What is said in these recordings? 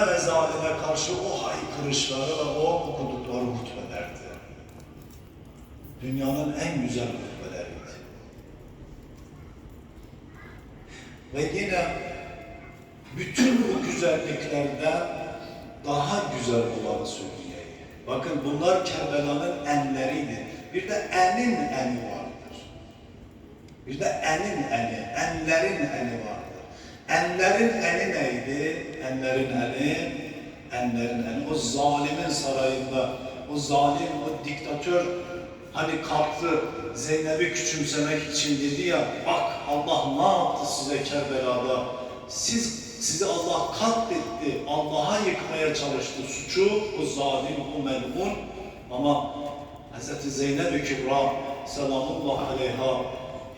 ve zalime karşı o haykırışları ve o okudukları hutbelerdi. Dünyanın en güzel hutbeleriydi. Ve yine bütün bu güzelliklerden daha güzel olanı söyleyeyim. Bakın bunlar Kerbela'nın enleriydi. Bir de enin eni vardır. Bir de enin eni, enlerin eni vardır. Enlerin eni neydi? Enlerin eni, enlerin eni. O zalimin sarayında, o zalim, o diktatör hani kalktı Zeynep'i küçümsemek için dedi ya, bak Allah ne yaptı size Kerbela'da? Siz sizi Allah katletti, Allah'a yıkmaya çalıştı suçu, o zalim, o melun. Ama Hz. Zeynep-i Kübra selamullahi aleyha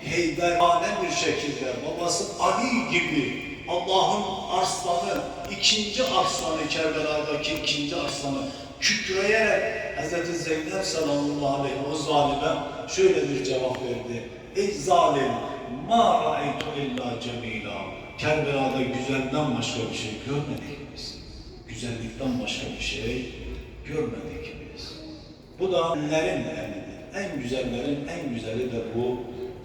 heyberane bir şekilde babası Ali gibi Allah'ın arslanı, ikinci arslanı Kerbela'daki ikinci arslanı kükreyerek Hz. Zeynep sallallahu aleyhi o zalime şöyle bir cevap verdi. Ey zalim, ma ra'aytu illa cemila. Kerbela'da güzelden başka bir şey görmedik biz. Güzellikten başka bir şey görmedik biz. Bu da enlerin. En güzellerin en güzeli de bu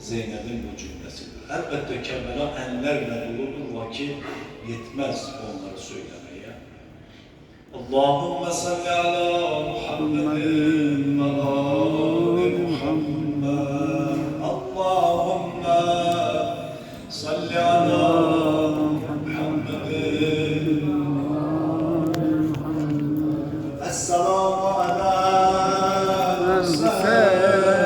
Zeynep'in bu cümlesidir. Elbette Kemal'a enlerle bulunur vakit yetmez onları söylemeye. Allahümme salli ala Muhammedin ve ali Muhammed. Allahümme salli ala Muhammedin Esselamu ala Muhammedin